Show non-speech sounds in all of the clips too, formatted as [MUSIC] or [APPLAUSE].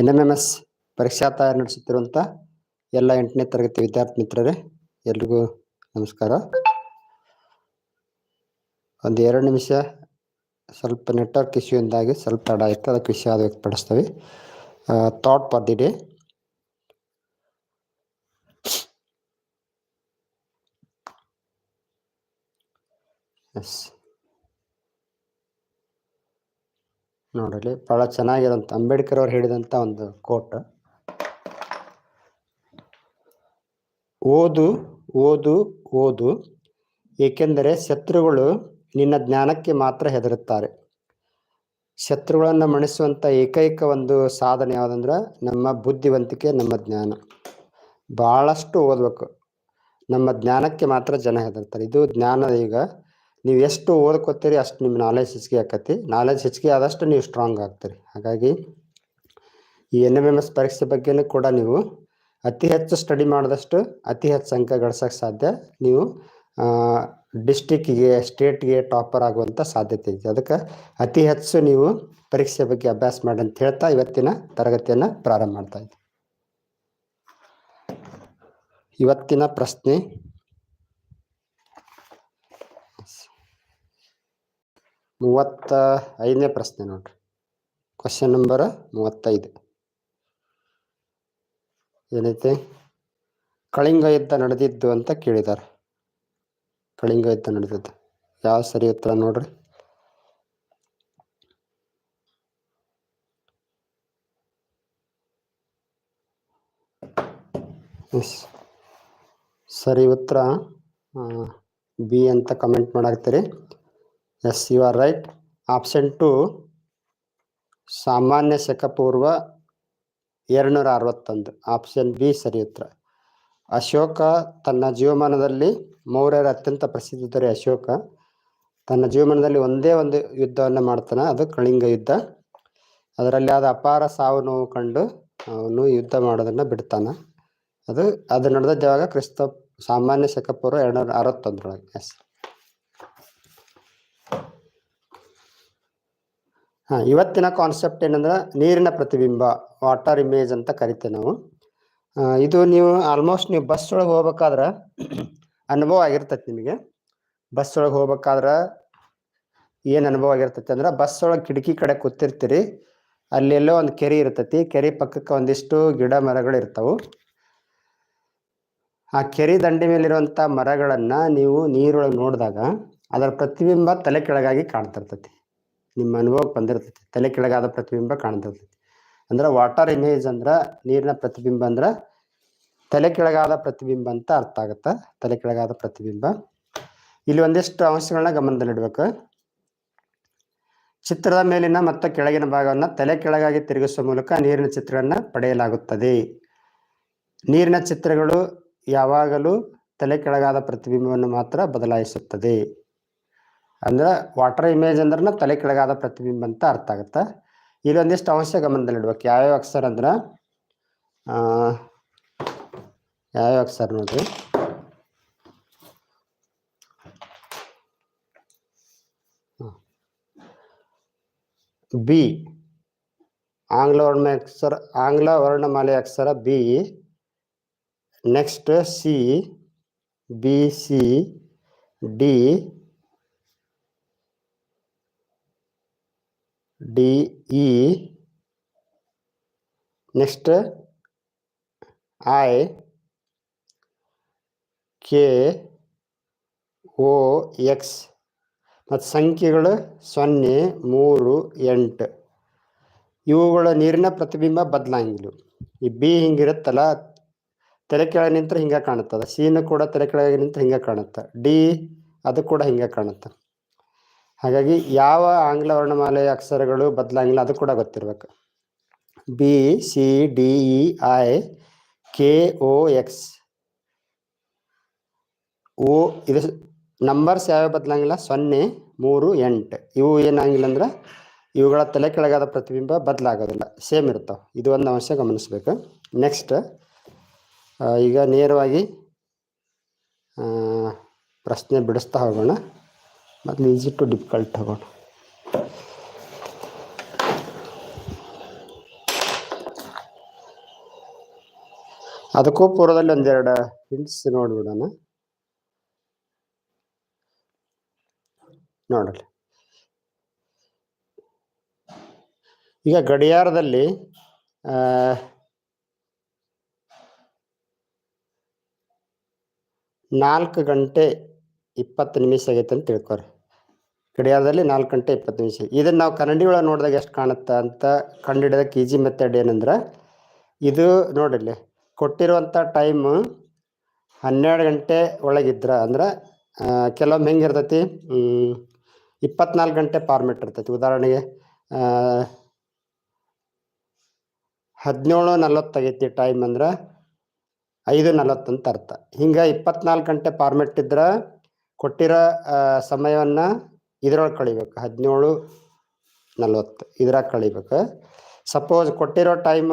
N M M S ಪರೀಕ್ಷಾ ತಯಾರಿ ನಡೆಸುತ್ತಿರುವಂಥ ಎಲ್ಲ ಎಂಟನೇ ತರಗತಿ ವಿದ್ಯಾರ್ಥಿ ಮಿತ್ರರೇ, ಎಲ್ರಿಗೂ ನಮಸ್ಕಾರ. ಒಂದು ಎರಡು ನಿಮಿಷ ಸ್ವಲ್ಪ ನೆಟ್ವರ್ಕ್ ಇಶ್ಯೂಯಿಂದಾಗಿ ಸ್ವಲ್ಪ ತಡ ಆಯಿತು. ಅದಕ್ಕೆ ವಿಷಯ ಅದು ವ್ಯಕ್ತಪಡಿಸ್ತೇವೆ thought for the day yes ನೋಡಲಿ ಭಾಳ ಚೆನ್ನಾಗಿರೋಂಥ ಅಂಬೇಡ್ಕರ್ ಅವ್ರು ಹೇಳಿದಂಥ ಒಂದು ಕೋಟ್ ಓದು ಓದು ಓದು, ಏಕೆಂದರೆ ಶತ್ರುಗಳು ನಿನ್ನ ಜ್ಞಾನಕ್ಕೆ ಮಾತ್ರ ಹೆದರುತ್ತಾರೆ. ಶತ್ರುಗಳನ್ನು ಮಣಿಸುವಂಥ ಏಕೈಕ ಒಂದು ಸಾಧನೆ ಯಾವುದಂದ್ರೆ ನಮ್ಮ ಬುದ್ಧಿವಂತಿಕೆ, ನಮ್ಮ ಜ್ಞಾನ. ಭಾಳಷ್ಟು ಓದಬೇಕು. ನಮ್ಮ ಜ್ಞಾನಕ್ಕೆ ಮಾತ್ರ ಜನ ಹೆದರ್ತಾರೆ. ಇದು ಜ್ಞಾನ ಈಗ ನೀವು ಎಷ್ಟು ಓದ್ಕೋತೀರಿ ಅಷ್ಟು ನಿಮ್ಮ ನಾಲೆಜ್ ಹೆಚ್ಚಿಗೆ ಆಕತಿ. ನಾಲೆಜ್ ಹೆಚ್ಚಿಗೆ ಆದಷ್ಟು ನೀವು ಸ್ಟ್ರಾಂಗ್ ಆಗ್ತೀರಿ. ಹಾಗಾಗಿ ಈ ಎನ್ ಎಂ ಎಂ ಎಸ್ ಪರೀಕ್ಷೆ ಬಗ್ಗೆನೂ ಕೂಡ ನೀವು ಅತಿ ಹೆಚ್ಚು ಸ್ಟಡಿ ಮಾಡಿದಷ್ಟು ಅತಿ ಹೆಚ್ಚು ಅಂಕ ಗಳಿಸೋಕೆ ಸಾಧ್ಯ. ನೀವು ಡಿಸ್ಟಿಕ್ಕಿಗೆ ಸ್ಟೇಟ್ಗೆ ಟಾಪರ್ ಆಗುವಂಥ ಸಾಧ್ಯತೆ ಇದೆ. ಅದಕ್ಕೆ ಅತಿ ಹೆಚ್ಚು ನೀವು ಪರೀಕ್ಷೆ ಬಗ್ಗೆ ಅಭ್ಯಾಸ ಮಾಡಿ ಅಂತ ಹೇಳ್ತಾ ಇವತ್ತಿನ ತರಗತಿಯನ್ನು ಪ್ರಾರಂಭ ಮಾಡ್ತಾ ಇದ್ದೀವಿ ಇವತ್ತಿನ ಪ್ರಶ್ನೆ ಮೂವತ್ತ ಐದನೇ ಪ್ರಶ್ನೆ ನೋಡ್ರಿ. ಕ್ವಶನ್ ನಂಬರ್ ಮೂವತ್ತೈದು. ಏನೈತೆ? ಕಳಿಂಗ ಯುದ್ಧ ನಡೆದಿದ್ದು ಅಂತ ಕೇಳಿದ್ದಾರೆ ಕಳಿಂಗ ಯುದ್ಧ ನಡೆದಿದ್ದು. ಯಾವ ಸರಿ ಉತ್ತರ ನೋಡ್ರಿ. ಸರಿ ಉತ್ತರ ಬಿ ಅಂತ comment ಮಾಡಾಕ್ತೀರಿ. Yes, you are right. Option two, ಸಾಮಾನ್ಯ ಶಕಪೂರ್ವ ಎರಡುನೂರ ಅರವತ್ತೊಂದು. ಆಪ್ಷನ್ ಬಿ, ಸರಿ ಉತ್ತರ. ಅಶೋಕ ತನ್ನ ಜೀವಮಾನದಲ್ಲಿ ಮೌರ್ಯರ ಅತ್ಯಂತ ಪ್ರಸಿದ್ಧ ದೊರೆ ಅಶೋಕ. ತನ್ನ ಜೀವಮಾನದಲ್ಲಿ ಒಂದೇ ಒಂದು ಯುದ್ಧವನ್ನು ಮಾಡ್ತಾನೆ, ಅದು ಕಳಿಂಗ ಯುದ್ಧ. ಅದರಲ್ಲಿ ಆದ ಅಪಾರ ಸಾವು ನೋವು ಕಂಡು ಅವನು ಯುದ್ಧ ಮಾಡೋದನ್ನು ಬಿಡ್ತಾನೆ. ಅದು ಅದು ನಡೆದದ್ದು ಯಾವಾಗ ಕ್ರಿಸ್ತ, ಸಾಮಾನ್ಯ ಶಕಪೂರ್ವ ಎರಡುನೂರ ಅರವತ್ತೊಂದರೊಳಗೆ. ಎಸ್. ಹಾಂ, ಇವತ್ತಿನ ಕಾನ್ಸೆಪ್ಟ್ ಏನಂದ್ರೆ ನೀರಿನ ಪ್ರತಿಬಿಂಬ ವಾಟರ್ ಇಮೇಜ್ ಅಂತ ಕರಿತೇವೆ ನಾವು. ಇದು ನೀವು ಆಲ್ಮೋಸ್ಟ್ ನೀವು ಬಸ್ ಒಳಗೆ ಹೋಗ್ಬೇಕಾದ್ರೆ [CLEARS THROAT] ಅನುಭವ ಆಗಿರ್ತೈತಿ ನಿಮಗೆ. ಬಸ್ ಒಳಗೆ ಹೋಗ್ಬೇಕಾದ್ರೆ ಏನು ಅನುಭವ ಆಗಿರ್ತೈತಿ ಅಂದ್ರೆ ಬಸ್ ಒಳಗೆ ಕಿಟಕಿ ಕಡೆ ಕೂತಿರ್ತೀರಿ, ಅಲ್ಲಿ ಎಲ್ಲೋ ಒಂದು ಕೆರೆ ಇರ್ತೈತಿ, ಕೆರೆ ಪಕ್ಕಕ್ಕೆ ಒಂದಿಷ್ಟು ಗಿಡ ಮರಗಳು ಇರ್ತಾವು. ಆ ಕೆರೆ ದಂಡೆ ಮೇಲಿರುವಂಥ ಮರಗಳನ್ನು ನೀವು ನೀರೊಳಗೆ ನೋಡಿದಾಗ ಅದರ ಪ್ರತಿಬಿಂಬ ತಲೆ ಕೆಳಗಾಗಿ ಕಾಣ್ತಿರ್ತೈತಿ. ನಿಮ್ಮ ಅನುಭವಕ್ಕೆ ಬಂದಿರ್ತೈತಿ. ತಲೆ ಕೆಳಗಾದ ಪ್ರತಿಬಿಂಬ ಕಾಣ್ತಿರ್ತೈತಿ. ಅಂದ್ರೆ ವಾಟರ್ ಇಮೇಜ್ ಅಂದ್ರೆ ನೀರಿನ ಪ್ರತಿಬಿಂಬ ಅಂದ್ರೆ ತಲೆ ಕೆಳಗಾದ ಪ್ರತಿಬಿಂಬ ಅಂತ ಅರ್ಥ ಆಗುತ್ತೆ. ತಲೆ ಕೆಳಗಾದ ಪ್ರತಿಬಿಂಬ. ಇಲ್ಲಿ ಒಂದಿಷ್ಟು ಅಂಶಗಳನ್ನ ಗಮನದಲ್ಲಿಡ್ಬೇಕು. ಚಿತ್ರದ ಮೇಲಿನ ಮತ್ತು ಕೆಳಗಿನ ಭಾಗವನ್ನು ತಲೆ ಕೆಳಗಾಗಿ ತಿರುಗಿಸುವ ಮೂಲಕ ನೀರಿನ ಚಿತ್ರಗಳನ್ನ ಪಡೆಯಲಾಗುತ್ತದೆ. ನೀರಿನ ಚಿತ್ರಗಳು ಯಾವಾಗಲೂ ತಲೆ ಕೆಳಗಾದ ಪ್ರತಿಬಿಂಬವನ್ನು ಮಾತ್ರ ಬದಲಾಯಿಸುತ್ತದೆ. ಅಂದ್ರೆ ವಾಟರ್ ಇಮೇಜ್ ಅಂದ್ರೆ ತಲೆ ಕೆಳಗಾದ ಪ್ರತಿಬಿಂಬ ಅಂತ ಅರ್ಥ ಆಗುತ್ತೆ. ಇಲ್ಲಿ ಒಂದಿಷ್ಟು ಅಂಶ ಗಮನದಲ್ಲಿಡ್ಬೇಕು ಯಾವ್ಯಾವ ಅಕ್ಷರ ಅಂದ್ರೆ ಯಾವ್ಯಾವ ಅಕ್ಷರ ನೋಡ್ರಿ. ಬಿ. ಆಂಗ್ಲ ವರ್ಣ ಅಕ್ಷರ, ಆಂಗ್ಲ ವರ್ಣಮಾಲೆ ಅಕ್ಷರ B. Next C, B, C, D. D E next I K O X ಮತ್ತು ಸಂಖ್ಯೆಗಳು ಸೊನ್ನೆ, ಮೂರು, ಎಂಟು. ಇವುಗಳ ನೀರಿನ ಪ್ರತಿಬಿಂಬ ಬದಲಾಗಿಲ್ಲ ಈ ಬಿ ಹಿಂಗಿರುತ್ತಲ್ಲ, ತಲೆ ಕೆಳಗೆ ನಿಂತರೆ ಹಿಂಗೆ ಕಾಣುತ್ತದೆ. ಸೀನು ಕೂಡ ತಲೆ ಕೆಳಗೆ ನಿಂತು ಹಿಂಗೆ ಕಾಣುತ್ತೆ. ಡಿ ಅದು ಕೂಡ ಹಿಂಗೆ ಕಾಣುತ್ತೆ. ಹಾಗಾಗಿ ಯಾವ ಆಂಗ್ಲ ವರ್ಣಮಾಲೆಯ ಅಕ್ಷರಗಳು ಬದಲಾಗಿಲ್ಲ ಅದು ಕೂಡ ಗೊತ್ತಿರ್ಬೇಕು. B C D E I K O X O, ಇದು ನಂಬರ್ಸ್ ಯಾವ್ಯಾವ ಬದಲಾಗಿಲ್ಲ? ಸೊನ್ನೆ, ಮೂರು, ಎಂಟು. ಇವು ಏನಾಗಿಲ್ಲ ಅಂದ್ರೆ ಇವುಗಳ ತಲೆ ಕೆಳಗಾದ ಪ್ರತಿಬಿಂಬ ಬದಲಾಗೋದಿಲ್ಲ. ಸೇಮ್ ಇರ್ತಾವೆ ಇದು ಒಂದು ಅಂಶ ಗಮನಿಸ್ಬೇಕು. ನೆಕ್ಸ್ಟ್ ಈಗ ನೇರವಾಗಿ ಪ್ರಶ್ನೆ ಬಿಡಿಸ್ತಾ ಹೋಗೋಣ. ಮೊದಲು ಈಸಿ ಟು ಡಿಫಿಕಲ್ಟ್ ತಗೊಂಡು ಅದಕ್ಕೂ ಪೂರ್ವದಲ್ಲಿ ಒಂದೆರಡು ಹಿಂಟ್ಸ್ ನೋಡ್ಬಿಡೋಣ. ನೋಡಲಿ. ಈಗ ಗಡಿಯಾರದಲ್ಲಿ ನಾಲ್ಕು ಗಂಟೆ ಇಪ್ಪತ್ತು ನಿಮಿಷ ಆಗೈತೆ ಅಂತ ತಿಳ್ಕೊರಿ. ಗಡಿಯಾರದಲ್ಲಿ ನಾಲ್ಕು ಗಂಟೆ ಇಪ್ಪತ್ತು ನಿಮಿಷ. ಇದನ್ನು ನಾವು ಕನ್ನಡಿ ಒಳಗೆ ನೋಡಿದಾಗ ಎಷ್ಟು ಕಾಣುತ್ತೆ ಅಂತ ಕಂಡುಹಿಡಿಯೋದಕ್ಕೆ ಈಜಿ ಮೆಥಡ್ ಏನಂದ್ರೆ, ಇದು ನೋಡಿಲ್ಲಿ ಕೊಟ್ಟಿರುವಂಥ ಟೈಮು ಹನ್ನೆರಡು ಗಂಟೆ ಒಳಗಿದ್ರ ಅಂದ್ರೆ ಕೆಲವೊಮ್ಮೆ ಹೆಂಗಿರ್ತೈತಿ ಇಪ್ಪತ್ನಾಲ್ಕು ಗಂಟೆ ಫಾರ್ಮೆಟ್ ಇರ್ತೈತಿ. ಉದಾಹರಣೆಗೆ ಹದಿನೇಳು ನಲ್ವತ್ತಾಗೈತಿ ಟೈಮ್ ಅಂದ್ರೆ, ಐದು ನಲವತ್ತು ಅಂತ ಅರ್ಥ. ಹಿಂಗೆ ಇಪ್ಪತ್ನಾಲ್ಕು ಗಂಟೆ ಫಾರ್ಮೆಟ್ ಇದ್ರೆ, ಕೊಟ್ಟಿರೋ ಸಮಯವನ್ನ ಇದ್ರೊಳಗೆ ಕಳಿಬೇಕು. ಹದಿನೇಳು, ನಲ್ವತ್ತು. ಇದ್ರಾಗ ಕಳಿಬೇಕು. ಸಪೋಸ್ ಕೊಟ್ಟಿರೋ ಟೈಮ್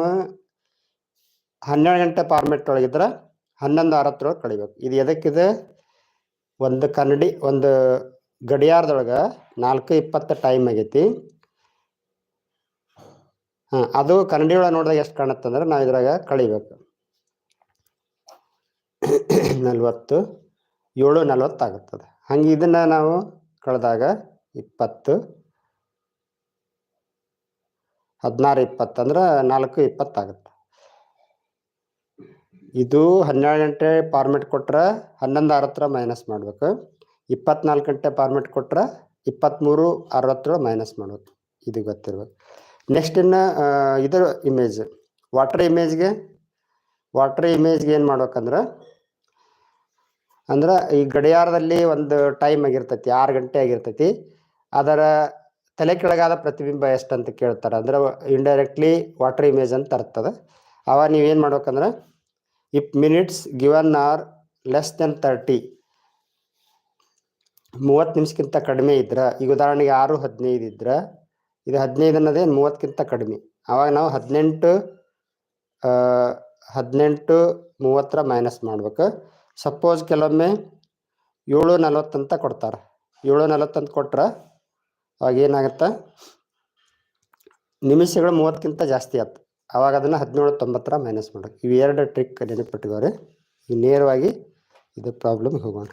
ಹನ್ನೆರಡು ಗಂಟೆ ಫಾರ್ಮೆಟ್ ಒಳಗಿದ್ರೆ ಹನ್ನೊಂದು ಅರವತ್ತರೊಳಗೆ ಕಳಿಬೇಕು. ಇದು ಎದಕ್ಕಿದೆ? ಒಂದು ಕನ್ನಡಿ, ಒಂದು ಗಡಿಯಾರದೊಳಗೆ ನಾಲ್ಕು ಇಪ್ಪತ್ತು ಟೈಮ್ ಆಗೈತಿ. ಹಾಂ, ಅದು ಕನ್ನಡಿ ಒಳಗೆ ನೋಡಿದಾಗ ಎಷ್ಟು ಕಾಣುತ್ತೆ ಅಂದ್ರೆ ನಾವು ಇದ್ರಾಗ ಕಳಿಬೇಕು. ನಲ್ವತ್ತು, ಏಳು, ನಲ್ವತ್ತು ಆಗುತ್ತದೆ. ಹಂಗೆ ಇದನ್ನು ನಾವು ಕಳೆದಾಗ ಇಪ್ಪತ್ತು. ಹದಿನಾರು ಇಪ್ಪತ್ತು ಅಂದ್ರೆ ನಾಲ್ಕು ಇಪ್ಪತ್ತಾಗುತ್ತೆ ಇದು ಹನ್ನೆರಡು ಗಂಟೆ ಫಾರ್ಮೆಟ್ ಕೊಟ್ರೆ ಹನ್ನೊಂದು ಅರವತ್ತರ ಮೈನಸ್ ಮಾಡಬೇಕು. ಇಪ್ಪತ್ನಾಲ್ಕು ಗಂಟೆ ಫಾರ್ಮೆಟ್ ಕೊಟ್ರೆ ಇಪ್ಪತ್ತ್ಮೂರು ಅರವತ್ತರ ಮೈನಸ್ ಮಾಡಬೇಕು. ಇದು ಗೊತ್ತಿರ್ಬೇಕು. ನೆಕ್ಸ್ಟ್ ಇನ್ನು ಇದರ ಇಮೇಜ್ ವಾಟರ್ ಇಮೇಜ್ಗೆ ವಾಟರ್ ಇಮೇಜ್ಗೆ ಏನು ಮಾಡ್ಬೇಕಂದ್ರೆ ಅಂದ್ರೆ ಈ ಗಡಿಯಾರದಲ್ಲಿ ಒಂದು ಟೈಮ್ ಆಗಿರ್ತೈತಿ, ಆರು ಗಂಟೆ ಆಗಿರ್ತೈತಿ. ಅದರ ತಲೆ ಕೆಳಗಾದ ಪ್ರತಿಬಿಂಬ ಎಷ್ಟು ಅಂತ ಕೇಳ್ತಾರೆ ಅಂದ್ರೆ ಇಂಡೈರೆಕ್ಟ್ಲಿ ವಾಟರ್ ಇಮೇಜ್ ಅಂತ ಅರ್ಥದ ಅವಾಗ ನೀವೇನು ಮಾಡ್ಬೇಕಂದ್ರೆ if minutes given or less than thirty ಮೂವತ್ತು ನಿಮಿಷಕ್ಕಿಂತ ಕಡಿಮೆ ಇದ್ರೆ, ಈಗ ಉದಾಹರಣೆಗೆ ಆರು ಹದಿನೈದು ಇದ್ರೆ, ಇದು ಹದಿನೈದು ಅನ್ನೋದೇ ಮೂವತ್ತಕ್ಕಿಂತ ಕಡಿಮೆ. ಅವಾಗ ನಾವು ಹದಿನೆಂಟು ಹದಿನೆಂಟು ಮೂವತ್ತರ ಮೈನಸ್ ಮಾಡ್ಬೇಕು. ಸಪೋಸ್ ಕೆಲವೊಮ್ಮೆ ಏಳು ನಲವತ್ತಂತ ಕೊಡ್ತಾರೆ. ಏಳು ನಲವತ್ತಂತ ಕೊಟ್ರೆ ಅವಾಗ ಏನಾಗುತ್ತೆ? ನಿಮಿಷಗಳು ಮೂವತ್ತಕ್ಕಿಂತ ಜಾಸ್ತಿ ಆಯ್ತು ಅವಾಗ ಅದನ್ನು ಹದಿನೇಳು, ತೊಂಬತ್ತರ ಮೈನಸ್ ಮಾಡಬೇಕು ಇವು ಎರಡು ಟ್ರಿಕ್ ನೆನಪಿಟ್ಟಿದ್ದಾರೆ ಈಗ ನೇರವಾಗಿ ಇದು ಪ್ರಾಬ್ಲಮ್ ಹೋಗೋಣ.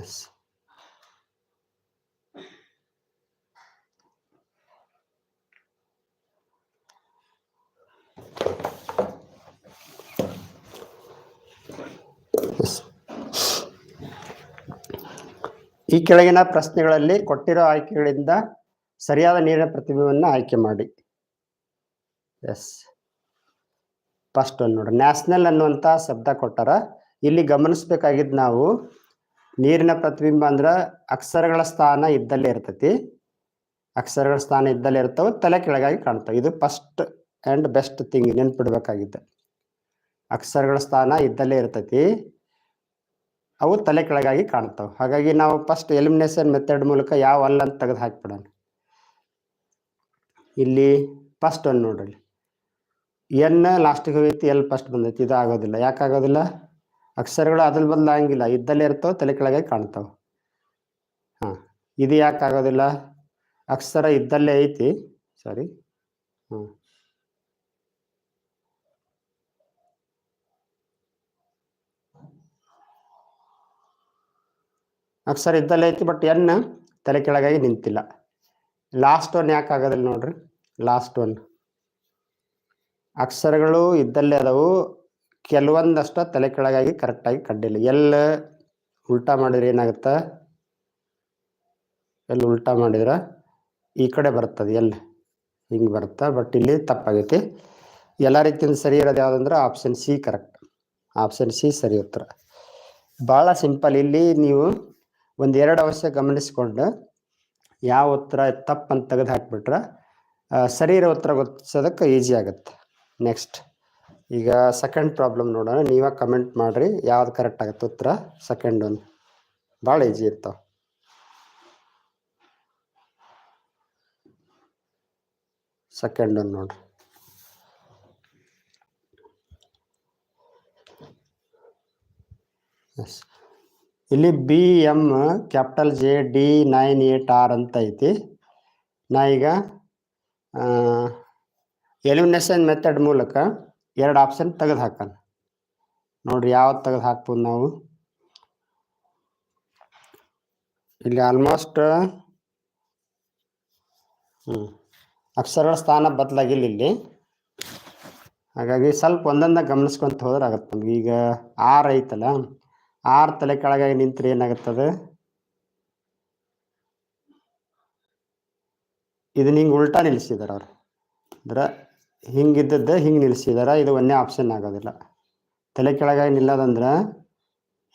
ಎಸ್ ಈ ಕೆಳಗಿನ ಪ್ರಶ್ನೆಗಳಲ್ಲಿ ಕೊಟ್ಟಿರೋ ಆಯ್ಕೆಗಳಿಂದ ಸರಿಯಾದ ನೀರಿನ ಪ್ರತಿಬಿಂಬವನ್ನು ಆಯ್ಕೆ ಮಾಡಿ. ಎಸ್. ಫಸ್ಟ್ ಒಂದು ನೋಡಿ. ನ್ಯಾಷನಲ್ ಅನ್ನುವಂಥ ಶಬ್ದ ಕೊಟ್ಟಾರ ಇಲ್ಲಿ ಗಮನಿಸ್ಬೇಕಾಗಿದ್ದು ನಾವು ನೀರಿನ ಪ್ರತಿಬಿಂಬ ಅಂದ್ರೆ ಅಕ್ಷರಗಳ ಸ್ಥಾನ ಇದ್ದಲ್ಲೇ ಇರ್ತೈತಿ. ಅಕ್ಷರಗಳ ಸ್ಥಾನ ಇದ್ದಲ್ಲೇ ಇರ್ತಾವೆ, ತಲೆ ಕೆಳಗಾಗಿ ಕಾಣ್ತಾವೆ. ಇದು ಫಸ್ಟ್ ಆ್ಯಂಡ್ ಬೆಸ್ಟ್ ಥಿಂಗ್ ನೆನ್ಪಿಡ್ಬೇಕಾಗಿದ್ದೆ. ಅಕ್ಷರಗಳ ಸ್ಥಾನ ಇದ್ದಲ್ಲೇ ಇರ್ತೈತಿ. ಅವು ತಲೆ ಕೆಳಗಾಗಿ ಕಾಣ್ತಾವೆ. ಹಾಗಾಗಿ ನಾವು ಫಸ್ಟ್ ಎಲಿಮಿನೇಷನ್ ಮೆಥಡ್ ಮೂಲಕ ಯಾವ ಅಲ್ಲ ಅಂತ ತೆಗೆದು ಹಾಕಿಬಿಡೋಣ. ಇಲ್ಲಿ ಫಸ್ಟ್ ಒಂದು ನೋಡ್ರಿ. ಎನ್ ಲಾಸ್ಟಿಗೆ ಹೋಗೈತಿ ಎಲ್ ಫಸ್ಟ್ ಬಂದೈತಿ. ಇದು ಆಗೋದಿಲ್ಲ. ಯಾಕೆ ಆಗೋದಿಲ್ಲ? ಅಕ್ಷರಗಳು ಅದ್ರ ಬದಲಾಗಂಗಿಲ್ಲ ಇದ್ದಲ್ಲೇ ಇರ್ತಾವೆ, ತಲೆ ಕೆಳಗಾಗಿ ಕಾಣ್ತಾವೆ. ಹಾಂ, ಇದು ಯಾಕೆ ಆಗೋದಿಲ್ಲ? ಅಕ್ಷರ ಇದ್ದಲ್ಲೇ ಐತಿ. ಸಾರಿ ಹಾಂ ಅಕ್ಷರ ಇದ್ದಲ್ಲೇ ಐತಿ ಬಟ್ ಎನ್ ತಲೆ ಕೆಳಗಾಗಿ ನಿಂತಿಲ್ಲ. ಲಾಸ್ಟ್ ಒನ್ ಯಾಕೆ ಆಗೋದಿಲ್ಲ ನೋಡ್ರಿ? ಲಾಸ್ಟ್ ಒನ್ ಅಕ್ಷರಗಳು ಇದ್ದಲ್ಲೇ ಅದಾವು. ಕೆಲವೊಂದಷ್ಟು ತಲೆ ಕೆಳಗಾಗಿ ಕರೆಕ್ಟಾಗಿ ಕಡ್ಡಿಲ್ಲ. ಎಲ್ಲ ಉಲ್ಟಾ ಮಾಡಿದ್ರೆ ಏನಾಗುತ್ತೆ? ಎಲ್ಲಿ ಉಲ್ಟಾ ಮಾಡಿದ್ರೆ? ಈ ಕಡೆ ಬರ್ತದೆ ಎಲ್ಲಿ ಹಿಂಗೆ ಬರುತ್ತೆ ಬಟ್ ಇಲ್ಲಿ ತಪ್ಪಾಗೈತಿ. ಎಲ್ಲ ರೀತಿಯಿಂದ ಸರಿ ಇರೋದು ಯಾವುದಂದ್ರೆ option C correct option C ಸರಿ ಉತ್ತರ. ಭಾಳ ಸಿಂಪಲ್ ಇಲ್ಲಿ ನೀವು ಒಂದು ಎರಡು ಅವಶ್ಯ ಗಮನಿಸ್ಕೊಂಡು ಯಾವ ಉತ್ತರ ತಪ್ಪಂತ ತೆಗೆದು ಹಾಕ್ಬಿಟ್ರೆ ಸರಿ ಇರೋ ಉತ್ತರ ಗೊತ್ತಿಸೋದಕ್ಕೆ ಈಸಿ ಆಗುತ್ತೆ. ನೆಕ್ಸ್ಟ್ ಈಗ ಸೆಕೆಂಡ್ ಪ್ರಾಬ್ಲಮ್ ನೋಡೋಣ. ನೀವೇ ಕಮೆಂಟ್ ಮಾಡಿರಿ, ಯಾವ್ದು ಕರೆಕ್ಟ್ ಆಗುತ್ತೆ ಉತ್ತರ ಸೆಕೆಂಡ್ ಒಂದು ಭಾಳ ಈಜಿ ಇರ್ತಾವೆ ಸೆಕೆಂಡ್ ಒಂದು ನೋಡ್ರಿ. ಎಸ್ ಇಲ್ಲಿ B M capital J D nine eight R ಅಂತ ಐತಿ. ನಾ ಈಗ ಎಲಿಮಿನೇಷನ್ ಮೆಥಡ್ ಮೂಲಕ ಎರಡು ಆಪ್ಷನ್ ತೆಗೆದು ಹಾಕೋಣ. ನೋಡ್ರಿ ಯಾವ್ದು ತೆಗೆದು ಹಾಕ್ಬೋದು ನಾವು? ಇಲ್ಲಿ ಆಲ್ಮೋಸ್ಟ್ ಹ್ಞೂ ಅಕ್ಷರಗಳ ಸ್ಥಾನ ಬದಲಾಗಿಲ್ಲ ಇಲ್ಲಿ. ಹಾಗಾಗಿ ಸ್ವಲ್ಪ ಒಂದೊಂದ ಗಮನಿಸ್ಕೊಂತ ಹೋದ್ರೆ ಆಗತ್ತೆ ನಮ್ಗೆ. ಈಗ ಆರ್ ಐತಲ್ಲ? ಆರ್ ತಲೆ ಕೆಳಗಾಗಿ ನಿಂತ್ರೆ ಏನಾಗುತ್ತದೆ? ಇದು ಹಿಂಗೆ ಉಲ್ಟಾ ನಿಲ್ಲಿಸಿದಾರೆ ಅವ್ರು. ಅಂದ್ರೆ ಹಿಂಗಿದ್ದದ್ದು ಹಿಂಗೆ ನಿಲ್ಲಿಸಿದಾರೆ ಇದು ಒಂದೇ ಆಪ್ಷನ್ ಆಗೋದಿಲ್ಲ. ತಲೆ ಕೆಳಗಾಗಿ ನಿಲ್ಲದಂದ್ರೆ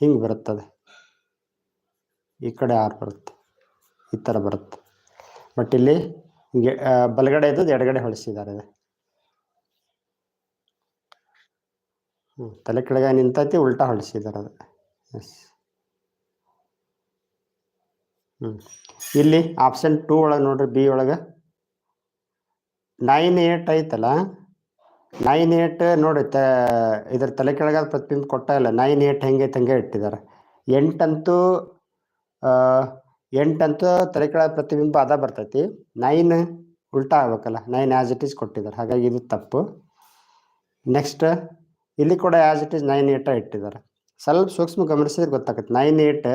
ಹಿಂಗೆ ಬರುತ್ತದೆ. ಈ ಕಡೆ ಆರು ಬರುತ್ತೆ, ಈ ಥರ ಬರುತ್ತೆ. ಬಟ್ ಇಲ್ಲಿ ಹಿಂಗೆ ಬಲಗಡೆ ಇದ್ದದ್ದು ಎಡಗಡೆ ಹೊಳಿಸಿದ್ದಾರೆ ಇದು. ಹ್ಞೂ ತಲೆ ಕೆಳಗಾಗಿ ನಿಂತೈತಿ, ಉಲ್ಟಾ ಹೊಳಿಸಿದ್ದಾರೆ ಅದು. ಹ್ಞೂ ಇಲ್ಲಿ ಆಪ್ಷನ್ ಟೂ ಒಳಗೆ ನೋಡ್ರಿ ಬಿ ಒಳಗೆ. ನೈನ್ ಏಟ್ ಐತಲ್ಲ? ನೈನ್ ಏಟ್ ನೋಡಿ ತ, ಇದ್ರ ತಲೆ ಕೆಳಗಾದ ಪ್ರತಿಬಿಂಬ ಕೊಟ್ಟ ಇಲ್ಲ ನೈನ್ ಏಟ್ ಹೆಂಗೆ ಹಂಗೆ ಇಟ್ಟಿದ್ದಾರೆ ಎಂಟಂತೂ ಎಂಟಂತೂ ತಲೆ ಕೆಳಗೆ ಪ್ರತಿಬಿಂಬ ಅದ ಬರ್ತೈತಿ. ನೈನ್ ಉಲ್ಟಾ ಆಗ್ಬೇಕಲ್ಲ ನೈನ್ ಆ್ಯಸ್ ಇಟ್ ಈಸ್ ಕೊಟ್ಟಿದ್ದಾರೆ ಹಾಗಾಗಿ ಇದು ತಪ್ಪು. ನೆಕ್ಸ್ಟ್ ಇಲ್ಲಿ ಕೂಡ ಆ್ಯಸ್ ಇಟ್ ಈಸ್ ನೈನ್ ಏಟ ಇಟ್ಟಿದ್ದಾರೆ ಸ್ವಲ್ಪ ಸೂಕ್ಷ್ಮ ಗಮನಿಸಿದ್ರೆ ಗೊತ್ತಾಗತ್ತೆ. ನೈನ್ ಏಟ್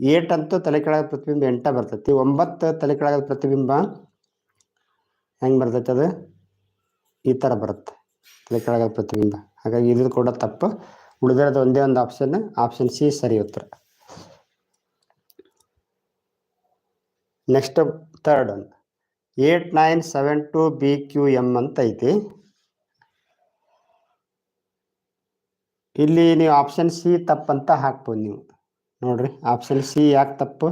ಏಟ್ ಅಂತೂ ತಲೆ ಕೆಳಗ ಪ್ರತಿಬಿಂಬ ಎಂಟ ಬರ್ತೈತಿ. ಒಂಬತ್ತು ತಲೆ ಕೆಳಗ ಪ್ರತಿಬಿಂಬ ಹೆಂಗೆ ಬರ್ತೈತೆ ಅದು? ಈ ಥರ ಬರುತ್ತೆ. ತಲೆ ಕೆಳಗ ಪ್ರತಿಬಿಂಬ. ಹಾಗಾಗಿ ಇದು ಕೂಡ ತಪ್ಪು. ಉಳಿದಿರೋದು ಒಂದೇ ಒಂದು ಆಪ್ಷನ್ ಆಪ್ಷನ್ ಸಿ ಸರಿ ಉತ್ತರ. ನೆಕ್ಸ್ಟ್ ಥರ್ಡ್ ಒಂದು eight nine seven two B Q M ಅಂತ ಐತಿ. ಇಲ್ಲಿ ನೀವು ಆಪ್ಷನ್ ಸಿ ತಪ್ಪಂತ ಹಾಕ್ಬೋದು ನೀವು. ನೋಡ್ರಿ ಆಪ್ಷನ್ ಸಿ ಯಾಕೆ ತಪ್ಪು?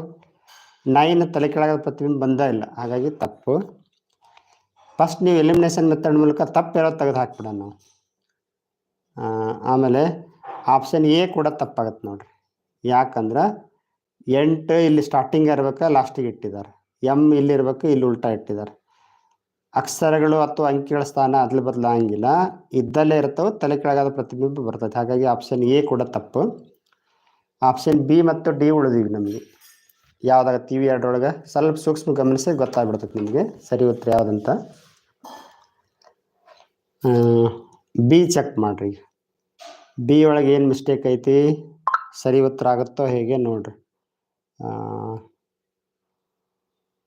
ನೈನ್ ತಲೆ ಕೆಳಗೆ ಪ್ರತಿಬಿಂಬ ಬಂದ ಇಲ್ಲ, ಹಾಗಾಗಿ ತಪ್ಪು. ಫಸ್ಟ್ ನೀವು ಎಲಿಮಿನೇಷನ್ ಮೆಥಡ್ ಮೂಲಕ ತಪ್ಪು ಇರೋದು ತೆಗೆದು ಹಾಕ್ಬಿಡೋಣ ನಾವು. ಆಮೇಲೆ ಆಪ್ಷನ್ ಎ ಕೂಡ ತಪ್ಪಾಗತ್ತೆ ನೋಡ್ರಿ. ಯಾಕಂದ್ರೆ ಎಂಟು ಇಲ್ಲಿ ಸ್ಟಾರ್ಟಿಂಗ್ ಇರ್ಬೇಕು ಲಾಸ್ಟಿಗೆ ಇಟ್ಟಿದ್ದಾರೆ. ಎಂ ಇಲ್ಲಿ ಇರ್ಬೇಕು ಇಲ್ಲಿ ಉಲ್ಟಾ ಇಟ್ಟಿದ್ದಾರೆ. ಅಕ್ಷರಗಳು ಅಥವಾ ಅಂಕಿಗಳ ಸ್ಥಾನ ಅದ್ಲು ಬದಲಾಗಿಲ್ಲ ಇದ್ದಲ್ಲೇ ಇರ್ತವೆ, ತಲೆ ಕೆಳಗಾದ ಪ್ರತಿಬಿಂಬ ಬರ್ತದೆ. ಹಾಗಾಗಿ ಆಪ್ಷನ್ ಎ ಕೂಡ ತಪ್ಪು. ಆಪ್ಷನ್ ಬಿ ಮತ್ತು ಡಿ ಉಳಿದೀವಿ ನಮಗೆ. ಯಾವ್ದಾಗ ಟಿ ವಿ ಎರಡರೊಳಗೆ ಸ್ವಲ್ಪ ಸೂಕ್ಷ್ಮ ಗಮನಿಸಿ ಗೊತ್ತಾಗ್ಬಿಡ್ತೈತೆ ನಿಮಗೆ. ಸರಿ ಉತ್ತರ ಯಾವುದಂತ? ಬಿ ಚೆಕ್ ಮಾಡ್ರಿ. ಬಿ ಒಳಗೆ ಏನು ಮಿಸ್ಟೇಕ್ ಐತಿ? ಸರಿ ಉತ್ತರ ಆಗುತ್ತೋ ಹೇಗೆ ನೋಡ್ರಿ.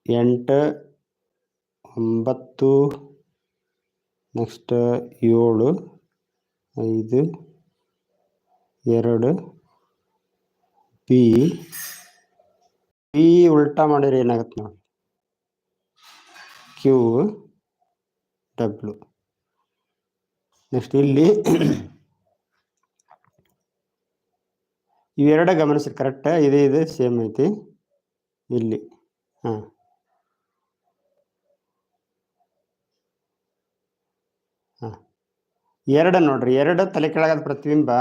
ಎಂಟು ಒಂಬತ್ತು, ನೆಕ್ಸ್ಟ್ ಏಳು, ಐದು, ಎರಡು, ಪಿ. ಪಿ ಉಲ್ಟಾ ಮಾಡಿದ್ರೆ ಏನಾಗುತ್ತೆ ನೋಡಿ. Q, W. ನೆಕ್ಸ್ಟ್ ಇಲ್ಲಿ ಇವೆರಡ ಗಮನಿಸಿ ಕರೆಕ್ಟ್? ಇದು ಇದು, ಸೇಮ್ ಐತಿ. ಇಲ್ಲಿ, ಹಾಂ. ಎರಡು ನೋಡ್ರಿ, ಎರಡು ತಲೆ ಕೆಳಗಾದ ಪ್ರತಿಬಿಂಬ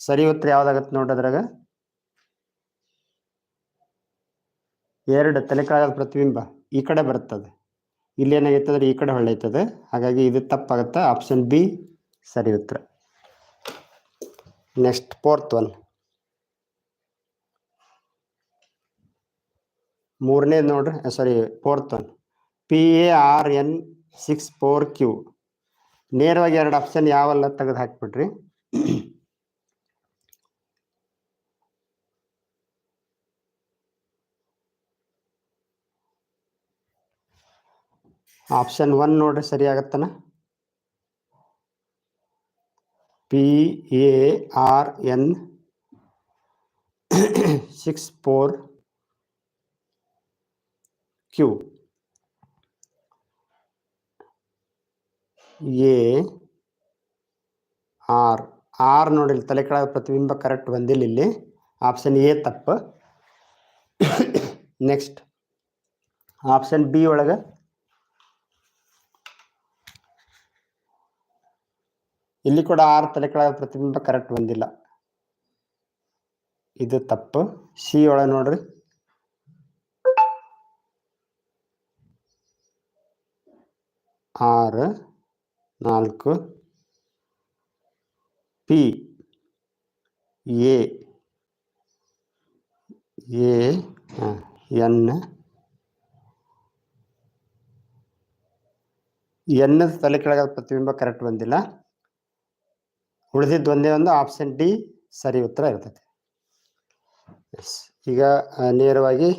ಸರಿ ಉತ್ತರ ಯಾವ್ದಾಗತ್ತೆ ನೋಡ್ರಿ ಅದ್ರಾಗ? ಎರಡು ತಲೆ ಕೆಳಗಾದ ಪ್ರತಿಬಿಂಬ ಈ ಕಡೆ ಬರ್ತದೆ. ಇಲ್ಲಿ ಅಂದ್ರೆ ಈ ಕಡೆ ಹೊಳ್ಳೈತದೆ. ಹಾಗಾಗಿ ಇದು ತಪ್ಪಾಗುತ್ತೆ? ಆಪ್ಷನ್ ಬಿ ಸರಿ ಉತ್ತರ. ನೆಕ್ಸ್ಟ್ ಫೋರ್ತ್ ಒನ್ ಮೂರನೇ ನೋಡ್ರಿ sorry fourth one P A R N six four Q ನೇರವಾಗಿ ಎರಡು ಆಪ್ಷನ್ ಯಾವೆಲ್ಲ ತೆಗೆದು ಹಾಕ್ಬಿಟ್ರಿ. ಆಪ್ಷನ್ ಒನ್ ನೋಡ್ರಿ ಸರಿ ಆಗತ್ತನ. P A R N six four Q A R R ನೋಡಿ ಇಲ್ಲಿ ತಲೆ ಕೆಳಗೆ ಪ್ರತಿಬಿಂಬ ಕರೆಕ್ಟ್ ಬಂದಿಲ್ಲ ಇಲ್ಲಿ. ಆಪ್ಷನ್ ಎ ತಪ್ಪು. ನೆಕ್ಸ್ಟ್ ಆಪ್ಷನ್ ಬಿ ಒಳಗೆ ಇಲ್ಲಿ ಕೂಡ ಆರು ತಲೆ ಕೆಳಗೆ ಪ್ರತಿಬಿಂಬ ಕರೆಕ್ಟ್ ಬಂದಿಲ್ಲ. ಇದು ತಪ್ಪು. ಸಿ ಒಳಗೆ ನೋಡ್ರಿ. ಆರು ನಾಲ್ಕು. ಪಿ. ಎ. ಎನ್. ಎನ್ ತಲೆ ಕೆಳಗಾದ ಪ್ರತಿಬಿಂಬ ಕರೆಕ್ಟ್ ಬಂದಿಲ್ಲ. ಉಳಿದಿದ್ದು ಒಂದೇ ಒಂದು ಆಪ್ಷನ್ ಡಿ ಸರಿ ಉತ್ತರ ಇರ್ತದೆ. ಈಗ ನೇರವಾಗಿ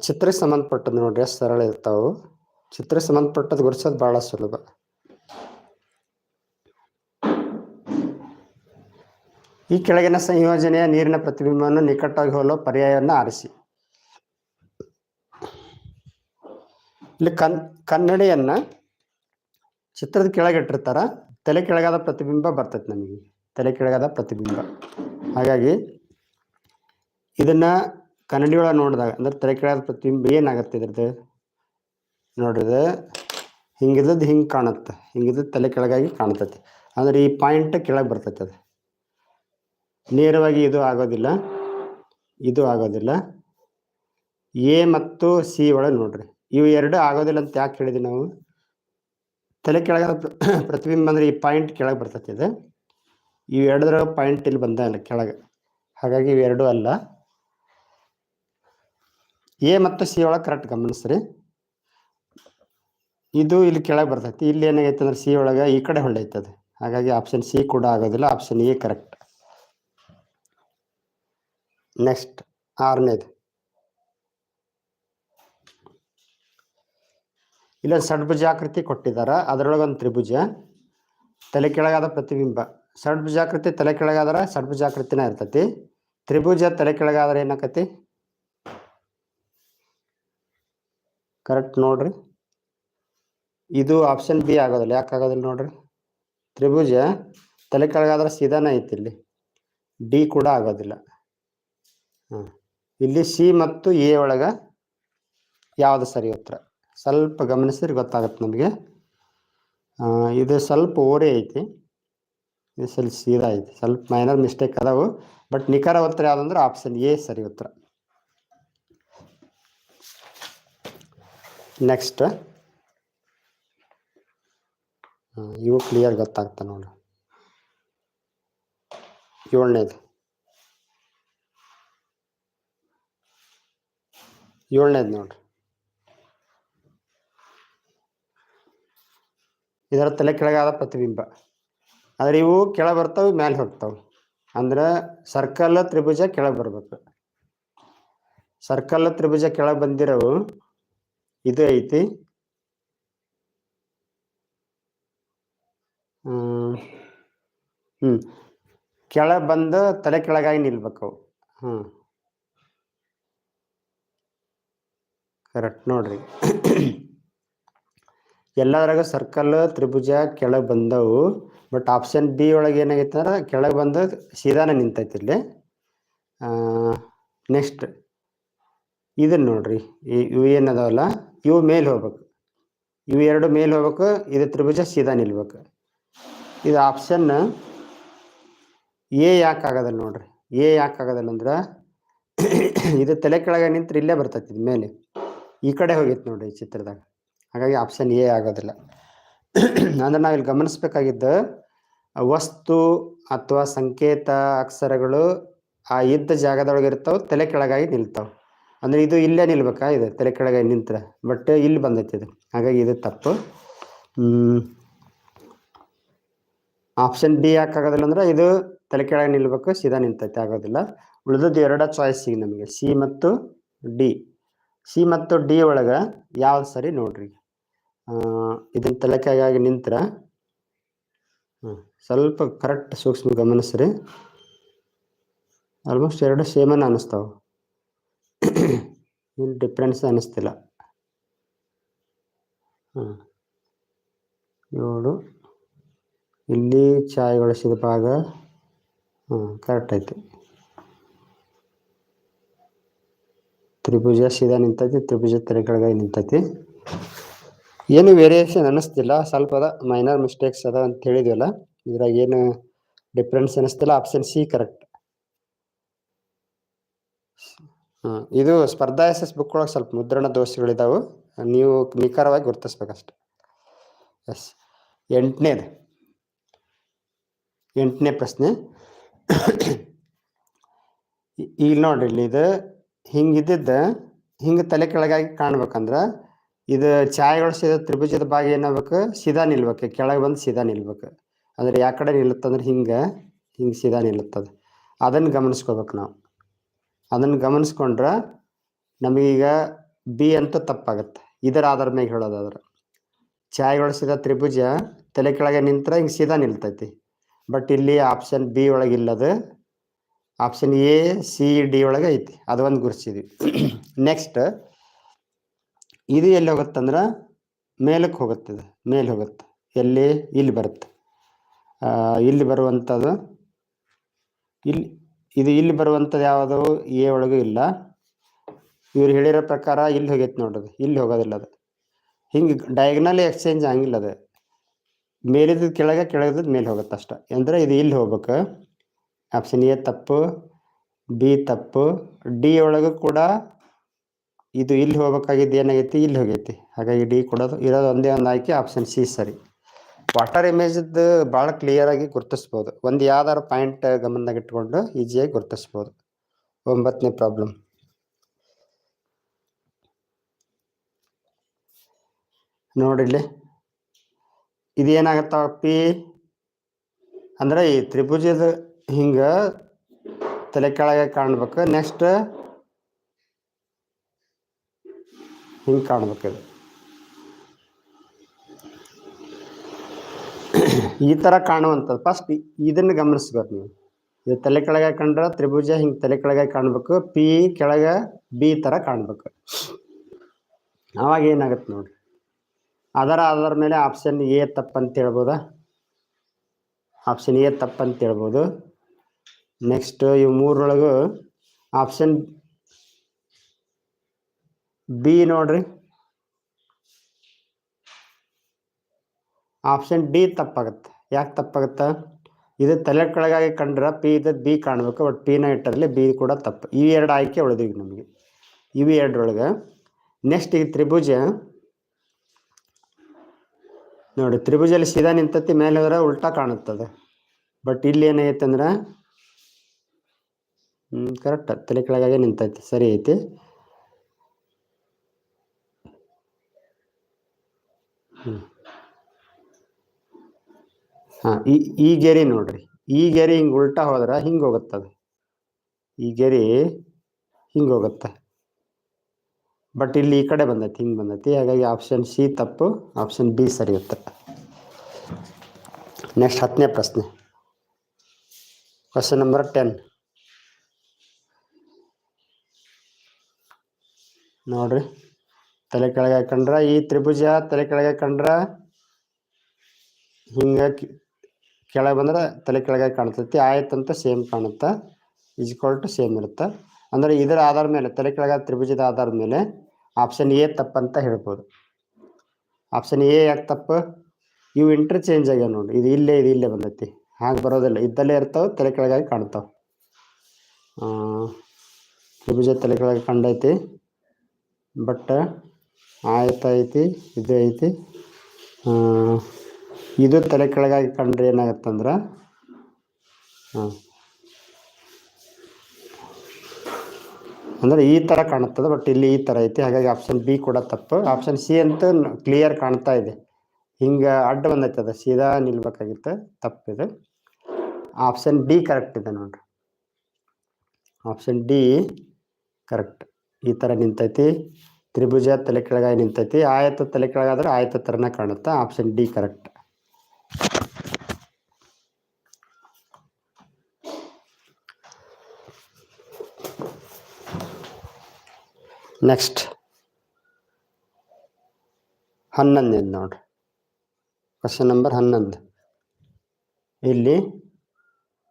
ಚಿತ್ರಕ್ಕೆ ಸಂಬಂಧಪಟ್ಟದ್ದು ನೋಡ್ರಿ ಸರಳ ಇರ್ತಾವು. ಚಿತ್ರಕ್ಕೆ ಸಂಬಂಧಪಟ್ಟದ್ದು ಗುರ್ಸೋದು ಬಹಳ ಸುಲಭ. ಈ ಕೆಳಗಿನ ಸಂಯೋಜನೆಯ ನೀರಿನ ಪ್ರತಿಬಿಂಬವನ್ನು ನಿಕಟವಾಗಿ ಹೋಲುವ ಪರ್ಯಾಯವನ್ನು ಆರಿಸಿ. ಇಲ್ಲಿ ಕನ್, ಕನ್ನಡಿಯನ್ನು ಚಿತ್ರದ ಕೆಳಗಿಟ್ಟಿರ್ತಾರ, ತಲೆ ಕೆಳಗಾದ ಪ್ರತಿಬಿಂಬ ಬರ್ತೈತೆ ನಮಗೆ. ತಲೆ ಕೆಳಗಾದ ಪ್ರತಿಬಿಂಬ. ಹಾಗಾಗಿ ಇದನ್ನ ಕನ್ನಡಿಯೊಳಗೆ ನೋಡಿದಾಗ, ಅಂದ್ರೆ ತಲೆ ಕೆಳಗಾದ ಪ್ರತಿಬಿಂಬ ಏನಾಗತ್ತೆ ಇದ್ರದ್ದು? ನೋಡ್ರಿ ಹಿಂಗಿದ್ದದ್ದು ಹಿಂಗೆ ಕಾಣುತ್ತೆ. ಹಿಂಗಿದ್ದದ್ದು ತಲೆ ಕೆಳಗಾಗಿ ಕಾಣ್ತೈತಿ ಅಂದ್ರೆ ಈ ಪಾಯಿಂಟ್ ಕೆಳಗೆ ಬರ್ತೈತೆ ಅದು. ನೇರವಾಗಿ ಇದು ಆಗೋದಿಲ್ಲ. ಇದು ಆಗೋದಿಲ್ಲ. ಎ ಮತ್ತು ಸಿ ಒಳಗೆ ನೋಡ್ರಿ. ಇವು ಎರಡು ಆಗೋದಿಲ್ಲ ಅಂತ ಯಾಕೆ ಹೇಳಿದ್ವಿ ನಾವು? ತಲೆ ಕೆಳಗೆ ಪ್ರ- ಪ್ರತಿಬಿಂಬ ಅಂದ್ರೆ ಈ ಪಾಯಿಂಟ್ ಕೆಳಗೆ ಬರ್ತೈತಿ ಇದು. ಇವು ಎರಡರ ಪಾಯಿಂಟ್ ಇಲ್ಲಿ ಬಂದ ಕೆಳಗೆ. ಹಾಗಾಗಿ ಇವೆರಡು ಅಲ್ಲ. ಎ ಮತ್ತು ಸಿ ಒಳಗೆ ಕರೆಕ್ಟ್ ಗಮನಿಸ್ರಿ. ಇದು ಇಲ್ಲಿ ಕೆಳಗೆ ಬರ್ತೈತಿ. ಇಲ್ಲಿ ಏನಾಗೈತೆ ಅಂದ್ರೆ ಸಿ ಒಳಗೆ ಈ ಕಡೆ ಹೊಳ್ಳೈತದೆ ಹಾಗಾಗಿ ಆಪ್ಷನ್ ಸಿ ಕೂಡ ಆಗೋದಿಲ್ಲ. ಆಪ್ಷನ್ ಎ ಕರೆಕ್ಟ್ ನೆಕ್ಸ್ಟ್ ಆರನೇದು ಇಲ್ಲೊಂದು ಷಡ್ಭುಜಾಕೃತಿ ಕೊಟ್ಟಿದ್ದಾರೆ ಅದರೊಳಗೆ ಒಂದು ತ್ರಿಭುಜ. ತಲೆ ಕೆಳಗಾದ ಪ್ರತಿಬಿಂಬ. ಷಡ್ಭುಜಾಕೃತಿ ತಲೆ ಕೆಳಗಾದ್ರೆ ಷಡ್ಭುಜಾಕೃತಿನ ಇರ್ತತಿ. ತ್ರಿಭುಜ ತಲೆ ಕೆಳಗಾದ್ರೆ ಏನಾಕತಿ? ಕರೆಕ್ಟ್ ನೋಡ್ರಿ. ಇದು ಆಪ್ಷನ್ ಬಿ ಆಗೋದಿಲ್ಲ. ಯಾಕೆ ಆಗೋದಿಲ್ಲ ನೋಡ್ರಿ? ತ್ರಿಭುಜ ತಲೆ ಕೆಳಗಾದ್ರೆ ಸೀದಾನೇ ಐತಿ ಇಲ್ಲಿ. ಡಿ ಕೂಡ ಆಗೋದಿಲ್ಲ. ಇಲ್ಲಿ ಸಿ ಮತ್ತು ಎ ಒಳಗ ಯಾವುದು ಸರಿ ಉತ್ತರ? ಸ್ವಲ್ಪ ಗಮನಿಸಿದ್ರೆ ಗೊತ್ತಾಗತ್ತೆ ನಮಗೆ. ಇದು ಸ್ವಲ್ಪ ಓರೆ ಐತಿ. ಇದು ಸ್ವಲ್ಪ ಸೀದಾ ಐತಿ. ಸ್ವಲ್ಪ ಮೈನರ್ ಮಿಸ್ಟೇಕ್ ಅದಾವು. ಬಟ್ ನಿಖರ ಉತ್ತರ ಯಾವ್ದಂದ್ರೆ ಆಪ್ಷನ್ ಎ ಸರಿ ಉತ್ತರ. ನೆಕ್ಸ್ಟ್ ಇವು ಕ್ಲಿಯರ್ ಗೊತ್ತಾಗ್ತಾ ನೋಡ್ರಿ ಏಳನೇದು. ಏಳನೇದು ನೋಡ್ರಿ. ಇದರ ತಲೆ ಕೆಳಗಾದ ಪ್ರತಿಬಿಂಬ. ಆದ್ರೆ ಇವು ಕೆಳ ಬರ್ತಾವೆ, ಮ್ಯಾಲೆ ಹೋಗ್ತಾವೆ. ಅಂದ್ರೆ ಸರ್ಕಲ್ ತ್ರಿಭುಜ ಕೆಳಗೆ ಬರ್ಬೇಕು. ಸರ್ಕಲ್ ತ್ರಿಭುಜ ಕೆಳಗೆ ಬಂದಿರೋ ಇದು ಐತಿ. ಹ್ಮ್ ಕೆಳ ಬಂದು ತಲೆ ಕೆಳಗಾಗಿ ನಿಲ್ಬೇಕು ಹ್ಮ್. ಕರೆಕ್ಟ್ ನೋಡ್ರಿ. ಎಲ್ಲದ್ರಾಗ ಸರ್ಕಲ್ ತ್ರಿಭುಜ ಕೆಳಗೆ ಬಂದವು. ಬಟ್ ಆಪ್ಷನ್ ಬಿ ಒಳಗೆ ಏನಾಗೈತೆ ಅಂದ್ರೆ ಕೆಳಗೆ ಬಂದು ಸೀದಾನ ನಿಂತೈತಿ ಇಲ್ಲಿ. ನೆಕ್ಸ್ಟ್ ಇದನ್ನ ನೋಡ್ರಿ. ಇವು ಏನದಾವಲ್ಲ? ಇವು ಮೇಲೆ ಹೋಗ್ಬೇಕು. ಇವು ಎರಡು ಮೇಲೆ ಹೋಗ್ಬೇಕು, ಇದು ತ್ರಿಭುಜ ಸೀದಾ ನಿಲ್ಬೇಕು. ಇದು ಆಪ್ಷನ್ ಎ ಯಾಕೆ ಆಗೋದಿಲ್ಲ ನೋಡ್ರಿ? ಎ ಯಾಕೆ ಆಗೋದಿಲ್ಲ ಅಂದ್ರೆ, ಇದು ತಲೆ ಕೆಳಗೆ ನಿಂತ್ರೆ ಇಲ್ಲೇ ಬರ್ತೈತಿ ಇದು ಮೇಲೆ. ಈ ಕಡೆ ಹೋಗಿತ್ತು ನೋಡಿ ಈ ಚಿತ್ರದಾಗ. ಹಾಗಾಗಿ ಆಪ್ಷನ್ ಎ ಆಗೋದಿಲ್ಲ. [CLEARS THROAT] ಅಂದ್ರೆ ನಾವಿಲ್ಲಿ ಗಮನಿಸ್ಬೇಕಾಗಿದ್ದು ವಸ್ತು ಅಥವಾ ಸಂಕೇತ ಅಕ್ಷರಗಳು ಆ ಇದ್ದ ಜಾಗದೊಳಗೆ ಇರ್ತಾವೆ, ತಲೆ ಕೆಳಗಾಗಿ ನಿಲ್ತಾವೆ. ಅಂದ್ರೆ ಇದು ಇಲ್ಲೇ ನಿಲ್ಬೇಕಾ? ಇದು ತಲೆ ಕೆಳಗಾಗಿ ನಿಂತ್ರೆ. ಬಟ್ ಇಲ್ಲಿ ಬಂದೈತಿ ಇದು. ಹಾಗಾಗಿ ಇದು ತಪ್ಪು. ಆಪ್ಷನ್ ಬಿ ಯಾಕೆ ಆಗೋದಿಲ್ಲ ಅಂದ್ರೆ ಇದು ತಲೆ ಕೆಳಗೆ ನಿಲ್ಬೇಕು, ಸೀದಾ ನಿಂತೈತೆ, ಆಗೋದಿಲ್ಲ. ಉಳಿದದ್ದು ಎರಡ ಚಾಯ್ಸ್ ಈಗ ನಮಗೆ. ಸಿ ಮತ್ತು ಡಿ ಸಿ ಮತ್ತು ಡಿ ಒಳಗ ಯಾವ್ದು ಸರಿ ನೋಡ್ರಿ. ಇದನ್ನ ತಲೆಕಾಗಿ ನಿಂತ್ರ ಸ್ವಲ್ಪ ಕರೆಕ್ಟ್ ಸೂಕ್ಷ್ಮ ಗಮನಿಸ್ರಿ. ಆಲ್ಮೋಸ್ಟ್ ಎರಡು ಸೇಮನ್ ಅನಿಸ್ತಾವ. ಏನು ಡಿಫ್ರೆನ್ಸ್ ಅನಿಸ್ತಿಲ್ಲ. ಹಾಂ ಏಳು ಇಲ್ಲಿ ಚಾಯ್ ಬಳಸಿದ ಭಾಗ ಹಾಂ ಕರೆಕ್ಟ್ ಐತಿ. ತ್ರಿಭುಜ ಸೀದಾ ನಿಂತೈತಿ, ತ್ರಿಭುಜ ತಲೆ ಕೆಳಗಾಗಿ ನಿಂತೈತಿ. ಏನು ವೇರಿಯೇಷನ್ ಅನ್ನಿಸ್ತಿಲ್ಲ ಸ್ವಲ್ಪ ಅದ ಮೈನರ್ ಮಿಸ್ಟೇಕ್ಸ್ ಅದ ಅಂತ ಹೇಳಿದ್ವಲ್ಲ, ಇದ್ರಾಗ ಏನು ಡಿಫ್ರೆನ್ಸ್ ಅನ್ನಿಸ್ತಿಲ್ಲ ಆಪ್ಷನ್ ಸಿ ಕರೆಕ್ಟ್ ಇದು ಸ್ಪರ್ಧಾ ಎಸ್ ಎಸ್ ಬುಕ್ ಒಳಗೆ ಸ್ವಲ್ಪ ಮುದ್ರಣ ದೋಷಗಳಿದಾವು, ನೀವು ನಿಖರವಾಗಿ ಗುರುತಿಸ್ಬೇಕಷ್ಟೆ. ಎಸ್ ಎಂಟನೇದು. ಎಂಟನೇ ಪ್ರಶ್ನೆ. [COUGHS] ಈಗ ನೋಡ್ರಿ, ಇಲ್ಲಿ ಇದು ಹಿಂಗಿದ್ದಿದ್ದ, ಹಿಂಗೆ ತಲೆ ಕೆಳಗಾಗಿ ಕಾಣ್ಬೇಕಂದ್ರ ಇದು ಛಾಯೆಗೊಳಿಸಿದ ತ್ರಿಭುಜದ ಭಾಗ ಏನಾಗ್ಬೇಕು? ಸೀದಾ ನಿಲ್ಬೇಕು, ಕೆಳಗೆ ಬಂದು ಸೀದಾ ನಿಲ್ಬೇಕು. ಅಂದ್ರೆ ಯಾ ಕಡೆ ನಿಲ್ಲುತ್ತಂದ್ರೆ ಹಿಂಗೆ ಹಿಂಗೆ ಸೀದಾ ನಿಲ್ಲುತ್ತದೆ. ಅದನ್ನು ಗಮನಿಸ್ಕೋಬೇಕು ನಾವು. ಅದನ್ನು ಗಮನಿಸ್ಕೊಂಡ್ರೆ ನಮಗೀಗ ಬಿ ಅಂತ ತಪ್ಪಾಗುತ್ತೆ. ಇದರ ಆಧಾರ ಮೇಲೆ ಹೇಳೋದಾದ್ರೆ ಛಾಯೆಗೊಳಿಸಿದ ತ್ರಿಭುಜ ತಲೆ ಕೆಳಗೆ ನಿಂತ್ರೆ ಹಿಂಗೆ ಸೀದಾ ನಿಲ್ತೈತಿ. ಬಟ್ ಇಲ್ಲಿ ಆಪ್ಷನ್ ಬಿ ಒಳಗೆ ಇಲ್ಲದು ಆಪ್ಷನ್ ಎ ಸಿ ಡಿ ಒಳಗೆ ಐತಿ. ಅದು ಒಂದು ಗುರ್ಸಿದ್ವಿ. [CLEARS THROAT] ನೆಕ್ಸ್ಟ್ ಇದು ಎಲ್ಲಿ ಹೋಗುತ್ತಂದ್ರೆ ಮೇಲಕ್ಕೆ ಹೋಗುತ್ತೆ ಇದು. ಮೇಲೆ ಹೋಗುತ್ತೆ. ಎಲ್ಲಿ? ಇಲ್ಲಿ ಬರುತ್ತೆ. ಇಲ್ಲಿ ಬರುವಂಥದ್ದು ಇಲ್ಲಿ, ಇದು ಇಲ್ಲಿ ಬರುವಂಥದ್ದು ಯಾವುದು? ಎ ಒಳಗೂ ಇಲ್ಲ. ಇವ್ರು ಹೇಳಿರೋ ಪ್ರಕಾರ ಇಲ್ಲಿ ಹೋಗೈತೆ ನೋಡೋದು ಇಲ್ಲಿ ಹೋಗೋದಿಲ್ಲ ಅದು. ಹಿಂಗೆ ಡಯಾಗ್ನಲಿ ಎಕ್ಸ್ಚೇಂಜ್ ಆಗಿಲ್ಲ ಅದು. ಮೇಲಿದ್ದು ಕೆಳಗೆ, ಕೆಳಗಿದ್ದು ಮೇಲೆ ಹೋಗುತ್ತೆ ಅಷ್ಟೆ. ಅಂದರೆ ಇದು ಇಲ್ಲಿ ಹೋಗ್ಬೇಕು. ಆಪ್ಷನ್ ಎ ತಪ್ಪು, ಬಿ ತಪ್ಪು, ಡಿ ಒಳಗೂ ಕೂಡ ಇದು ಇಲ್ಲಿ ಹೋಗ್ಬೇಕಾಗಿದ್ದು ಏನಾಗೈತಿ? ಇಲ್ಲಿ ಹೋಗೈತಿ. ಹಾಗಾಗಿ ಡಿ ಕೊಡೋದು ಇರೋದು ಒಂದೇ ಒಂದು ಆಯ್ಕೆ, ಆಪ್ಷನ್ ಸಿ ಸರಿ. ವಾಟರ್ ಇಮೇಜದ್ದು ಭಾಳ ಕ್ಲಿಯರ್ ಆಗಿ ಗುರ್ತಿಸ್ಬೋದು. ಒಂದು ಯಾವ್ದಾದ್ರು ಪಾಯಿಂಟ್ ಗಮನದಾಗ ಇಟ್ಕೊಂಡು ಈಸಿಯಾಗಿ ಗುರುತಿಸ್ಬೋದು. ಒಂಬತ್ತನೇ ಪ್ರಾಬ್ಲಮ್ ನೋಡಿಲ್ಲಿ ಇದು ಏನಾಗತ್ತಾವ ಪಿ ಅಂದರೆ ಈ ತ್ರಿಭುಜದ ಹಿಂಗ ತಲೆ ಕೆಳಗೆ ಕಾಣ್ಬೇಕು. ನೆಕ್ಸ್ಟ್ ಹಿಂಗೆ ಕಾಣ್ಬೇಕು ಇದು. ಈ ಥರ ಕಾಣುವಂಥದ್ದು. ಫಸ್ಟ್ ಇದನ್ನು ಗಮನಿಸ್ಬೇಕು ನೀವು. ಇದು ತಲೆ ಕೆಳಗೆ ಕಂಡ್ರೆ ತ್ರಿಭುಜ ಹಿಂಗೆ ತಲೆ ಕೆಳಗೆ ಕಾಣ್ಬೇಕು. ಪಿ ಕೆಳಗೆ ಬಿ ಥರ ಕಾಣ್ಬೇಕು. ಆವಾಗ ಏನಾಗುತ್ತೆ ನೋಡ್ರಿ. ಅದರ ಅದರ ಮೇಲೆ ಆಪ್ಷನ್ ಎ ತಪ್ಪಂತ ಹೇಳ್ಬೋದಾ? ಆಪ್ಷನ್ ಎ ತಪ್ಪಂತ ಹೇಳ್ಬೋದು. ನೆಕ್ಸ್ಟ್ ಇವು ಮೂರೊಳಗು ಆಪ್ಷನ್ ಬಿ ನೋಡ್ರಿ. ಆಪ್ಷನ್ ಡಿ ತಪ್ಪಾಗುತ್ತೆ. ಯಾಕೆ ತಪ್ಪಾಗುತ್ತೆ? ಇದು ತಲೆ ಕೆಳಗಾಗಿ ಕಂಡ್ರೆ ಪಿ ಇದ್ದ ಬಿ ಕಾಣಬೇಕು ಬಟ್ ಪಿನ ಇಟ್ಟರಲ್ಲಿ ಬಿ ಕೂಡ ತಪ್ಪು. ಈ ಎರಡು ಆಯ್ಕೆ ಉಳಿದೀವಿ ನಮಗೆ. ಇವು ಎರಡರೊಳಗೆ. ನೆಕ್ಸ್ಟ್ ಈಗ ತ್ರಿಭುಜ. ನೋಡಿ, ತ್ರಿಭುಜಲ್ಲಿ ಸೀದಾ ನಿಂತತಿ, ಮೇಲೆ ಹೋದ್ರೆ ಉಲ್ಟಾ ಕಾಣುತ್ತದೆ. ಬಟ್ ಇಲ್ಲಿ ಏನಾಗೈತೆ ಅಂದ್ರೆ ಹ್ಞೂ ಕರೆಕ್ಟ್ ತಲೆ ಕೆಳಗಾಗೆ ನಿಂತೈತಿ. ಸರಿ ಐತಿ. ಹಾಂ, ಈ ಈ ಗೆರೆ ನೋಡ್ರಿ. ಈ ಗೆರಿ ಹಿಂಗೆ ಉಲ್ಟಾ ಹೋದ್ರೆ ಹಿಂಗೆ ಹೋಗುತ್ತದು. ಈ ಗೆರೆ ಹಿಂಗ ಹೋಗುತ್ತೆ. ಬಟ್ ಇಲ್ಲಿ ಈ ಕಡೆ ಬಂದೈತಿ, ಹಿಂಗೆ ಬಂದೈತಿ. ಹಾಗಾಗಿ ಆಪ್ಷನ್ ಸಿ ತಪ್ಪು ಆಪ್ಷನ್ ಬಿ ಸರಿ ಉತ್ತರ ನೆಕ್ಸ್ಟ್ ಹತ್ತನೇ ಪ್ರಶ್ನೆ. ಕ್ವಶನ್ ನಂಬರ್ ಟೆನ್ ನೋಡ್ರಿ. ತಲೆ ಕೆಳಗೆ ಹಾಕೊಂಡ್ರ, ಈ ತ್ರಿಭುಜ ತಲೆ ಕೆಳಗೆ ಹಾಕೊಂಡ್ರ, ಹಿಂಗೆ ಕೆಳಗೆ ಬಂದ್ರೆ ತಲೆ ಕೆಳಗೆ ಕಾಣ್ತೈತಿ. ಆಯ್ತಂತ ಸೇಮ್ ಕಾಣುತ್ತೆ ಇಜ್ಕೊಲ್ ಟು ಸೇಮ್ ಇರುತ್ತೆ. ಅಂದ್ರೆ ಇದರ ಆಧಾರ ಮೇಲೆ, ತಲೆ ಕೆಳಗೆ ತ್ರಿಭುಜದ ಆಧಾರದ ಮೇಲೆ ಆಪ್ಷನ್ ಎ ತಪ್ಪಂತ ಹೇಳ್ಬೋದು. ಆಪ್ಷನ್ ಎ ಯಾಕೆ ತಪ್ಪು? ಇವು ಇಂಟರ್ಚೇಂಜ್ ಆಗ್ಯಾವ ನೋಡಿ ಇದು ಇಲ್ಲೇ ಇದು ಇಲ್ಲೇ ಬಂದೈತಿ. ಹಾಗೆ ಬರೋದಿಲ್ಲ. ಇದ್ದಲ್ಲೇ ಇರ್ತಾವ, ತಲೆ ಕೆಳಗಾಗಿ ಕಾಣ್ತಾವೆ. ತ್ರಿಭುಜ ತಲೆ ಕೆಳಗೆ ಕಂಡೈತಿ ಬಟ್ ಆಯತ ಐತಿ, ಇದು ಐತಿ. ಇದು ತಲೆ ಕೆಳಗಾಗಿ ಕಂಡ್ರೆ ಏನಾಗತ್ತಂದ್ರೆ ಅಂದ್ರೆ ಈ ಥರ ಕಾಣುತ್ತದೆ, ಬಟ್ ಇಲ್ಲಿ ಈ ಥರ ಐತಿ. ಹಾಗಾಗಿ ಆಪ್ಷನ್ ಬಿ ಕೂಡ ತಪ್ಪು. ಆಪ್ಷನ್ ಸಿ ಅಂತ ಕ್ಲಿಯರ್ ಕಾಣ್ತಾ ಇದೆ. ಹಿಂಗೆ ಅಡ್ಡ ಬಂದೈತೆ ಅದು, ಸೀದಾ ನಿಲ್ಬೇಕಾಗಿತ್ತು, ತಪ್ಪಿದೆ. ಆಪ್ಷನ್ ಡಿ ಕರೆಕ್ಟ್ ಇದೆ ನೋಡ್ರಿ. ಆಪ್ಷನ್ ಡಿ ಕರೆಕ್ಟ್ ಈ ಥರ ನಿಂತೈತಿ. ತ್ರಿಭುಜ ತಲೆ ಕೆಳಗಾಗಿ ನಿಂತೈತಿ. ಆಯತ ತಲೆ ಕೆಳಗಾದ್ರೆ ಆಯತ ತರನ ಕಾಣುತ್ತೆ. ಆಪ್ಷನ್ ಡಿ ಕರೆಕ್ಟ್ ನೆಕ್ಸ್ಟ್ ಹನ್ನೊಂದು ನೋಡ್ರಿ. ಕ್ವಶನ್ ನಂಬರ್ ಹನ್ನೊಂದು. ಇಲ್ಲಿ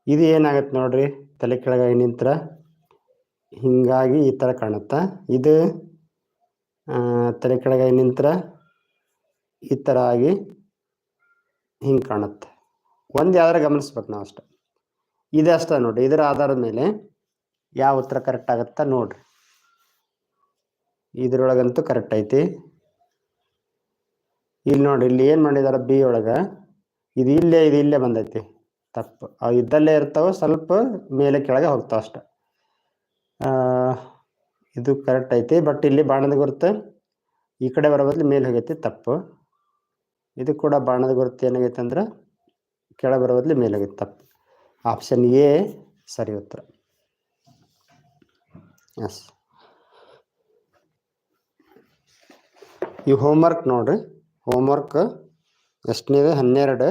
ಇದು ಏನಾಗತ್ತೆ ನೋಡ್ರಿ? ತಲೆ ಕೆಳಗಾಗಿ ನಿಂತ್ರ ಹಿಂಗಾಗಿ ಈ ಥರ ಕಾಣುತ್ತಾ. ಇದು ತಲೆ ಕೆಳಗೆ ನಿಂತ್ರ ಈ ಥರ ಆಗಿ ಹಿಂಗೆ ಕಾಣುತ್ತೆ. ಒಂದು ಯಾವ್ದಾರ ಗಮನಿಸ್ಬೇಕು ನಾವು ಅಷ್ಟೆ. ಇದೆ ಅಷ್ಟೇ ನೋಡಿ ಇದರ ಆಧಾರದ ಮೇಲೆ ಯಾವ ಉತ್ತರ ಕರೆಕ್ಟ್ ಆಗುತ್ತೆ ನೋಡ್ರಿ. ಇದ್ರೊಳಗಂತೂ ಕರೆಕ್ಟ್ ಐತಿ. ಇಲ್ಲಿ ನೋಡಿ ಇಲ್ಲಿ ಏನು ಮಾಡಿದಾರೆ ಬಿ ಒಳಗೆ? ಇದು ಇಲ್ಲೇ ಇದು ಇಲ್ಲೇ ಬಂದೈತಿ. ತಪ್ಪು. ಇದ್ದಲ್ಲೇ ಇರ್ತಾವೆ ಸ್ವಲ್ಪ ಮೇಲೆ ಕೆಳಗೆ ಹೋಗ್ತಾವೆ ಅಷ್ಟೆ ಇದು ಕರೆಕ್ಟ್ ಐತಿ ಬಟ್ ಇಲ್ಲಿ ಬಾಣದ ಗುರುತು ಈ ಕಡೆ ಬರೋ ಬದಲು ಮೇಲೆ ಹೋಗೈತಿ, ತಪ್ಪು. ಇದು ಕೂಡ ಬಾಣದ ಗುರುತು ಏನಾಗೈತೆ ಅಂದ್ರೆ ಕೆಳ ಬರೋ ಬದಲು ಮೇಲೆ ಹೋಗೈತೆ, ತಪ್ಪು. ಆಪ್ಷನ್ ಎ ಸರಿ ಉತ್ತರ. ಎಸ್ ಈ ಹೋಮ್ವರ್ಕ್ ನೋಡ್ರಿ. ಹೋಮ್ವರ್ಕ್ ಎಷ್ಟನೇದು ಹನ್ನೆರಡು.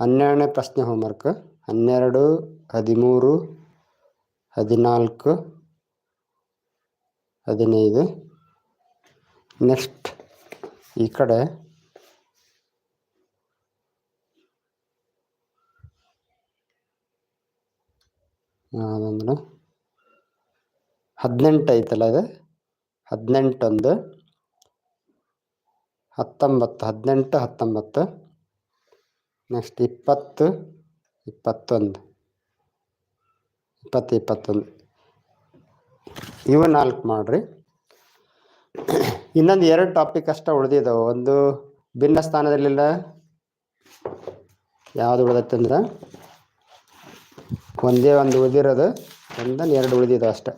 ಹನ್ನೆರಡನೇ ಪ್ರಶ್ನೆ ಹೋಮ್ವರ್ಕ್ ಹನ್ನೆರಡು, ಹದಿಮೂರು, ಹದಿನಾಲ್ಕು ಹದಿನೈದು. ನೆಕ್ಸ್ಟ್ ಈ ಕಡೆ ಅದಂದ್ರೆ ಹದಿನೆಂಟು ಐತಲ್ಲ ಇದು? ಹದಿನೆಂಟೊಂದು, ಹತ್ತೊಂಬತ್ತು, ಹದಿನೆಂಟು, ಹತ್ತೊಂಬತ್ತು. ನೆಕ್ಸ್ಟ್ ಇಪ್ಪತ್ತು, ಇಪ್ಪತ್ತೊಂದು. ಇಪ್ಪತ್ತು, ಇಪ್ಪತ್ತೊಂದು. ಇವು ನಾಲ್ಕು ಮಾಡಿರಿ. ಇನ್ನೊಂದು ಎರಡು ಟಾಪಿಕ್ ಅಷ್ಟೇ ಉಳಿದಿದ್ದಾವೆ ಒಂದು ಭಿನ್ನ ಸ್ಥಾನದಲ್ಲಿಲ್ಲ. ಯಾವುದು ಉಳಿದತ್ತಂದ್ರೆ ಒಂದೇ ಒಂದು ಉಳಿದಿರೋದು, ಒಂದೊಂದು ಎರಡು ಉಳಿದಿದ್ದು ಅಷ್ಟೆ.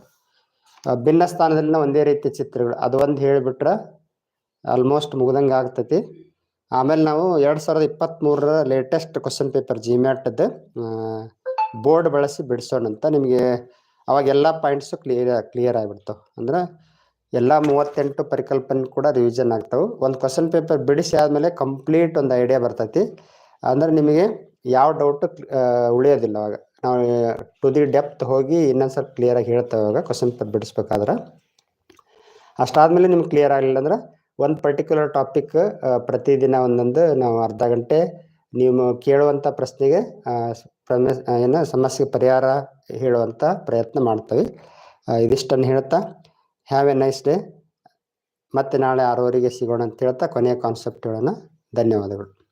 ಭಿನ್ನ ಸ್ಥಾನದಲ್ಲಿನ ಒಂದೇ ರೀತಿ ಚಿತ್ರಗಳು, ಅದು ಒಂದು ಹೇಳಿಬಿಟ್ರೆ ಆಲ್ಮೋಸ್ಟ್ ಮುಗ್ದಂಗೆ ಆಗ್ತೈತಿ. ಆಮೇಲೆ ನಾವು ಎರಡು ಸಾವಿರದ ಇಪ್ಪತ್ತ್ಮೂರರ ಲೇಟೆಸ್ಟ್ ಕ್ವಶನ್ ಪೇಪರ್ ಜಿ ಮ್ಯಾಟ್ದು ಬೋರ್ಡ್ ಬಳಸಿ ಬಿಡಿಸೋಣಂತ ನಿಮಗೆ ಅವಾಗ ಎಲ್ಲ ಪಾಯಿಂಟ್ಸು ಕ್ಲಿಯರ್ ಕ್ಲಿಯರ್ ಆಗಿಬಿಡ್ತಾವೆ ಅಂದ್ರೆ ಎಲ್ಲ ಮೂವತ್ತೆಂಟು ಪರಿಕಲ್ಪನೆ ಕೂಡ ರಿವಿಷನ್ ಆಗ್ತಾವೆ. ಒಂದು ಕ್ವಶನ್ ಪೇಪರ್ ಬಿಡಿಸಿ ಆದಮೇಲೆ ಕಂಪ್ಲೀಟ್ ಒಂದು ಐಡಿಯಾ ಬರ್ತೈತಿ. ಅಂದ್ರೆ ನಿಮಗೆ ಯಾವ ಡೌಟು ಉಳಿಯೋದಿಲ್ಲ ಅವಾಗ. ನಾವು ಟು ದಿ ಡೆಪ್ತ್ ಹೋಗಿ ಇನ್ನೊಂದು ಸ್ವಲ್ಪ ಕ್ಲಿಯರಾಗಿ ಹೇಳ್ತೇವೆ ಅವಾಗ ಕ್ವಶನ್ ಪೇಪರ್ ಬಿಡಿಸ್ಬೇಕಾದ್ರೆ. ಅಷ್ಟಾದಮೇಲೆ ನಿಮ್ಗೆ ಕ್ಲಿಯರ್ ಆಗಲಿಲ್ಲ ಅಂದ್ರೆ ಒಂದು ಪರ್ಟಿಕ್ಯುಲರ್ ಟಾಪಿಕ್ ಪ್ರತಿದಿನ ಒಂದೊಂದು ನಾವು ಅರ್ಧ ಗಂಟೆ ನೀವು ಕೇಳುವಂಥ ಪ್ರಶ್ನೆಗೆ ಸ್- ಏನು ಸಮಸ್ಯೆಗೆ ಪರಿಹಾರ ಹೇಳುವಂಥ ಪ್ರಯತ್ನ ಮಾಡ್ತೇವೆ. ಇದಿಷ್ಟನ್ನು ಹೇಳ್ತಾ ಹ್ಯಾವ್ ಎ ನೈಸ್ ಡೇ ಮತ್ತೆ ನಾಳೆ ಆರೂವರೆಗೆ ಸಿಗೋಣ ಅಂತ ಹೇಳ್ತಾ ಕೊನೆಯ ಕಾನ್ಸೆಪ್ಟ್ಗಳನ್ನು ಧನ್ಯವಾದಗಳು.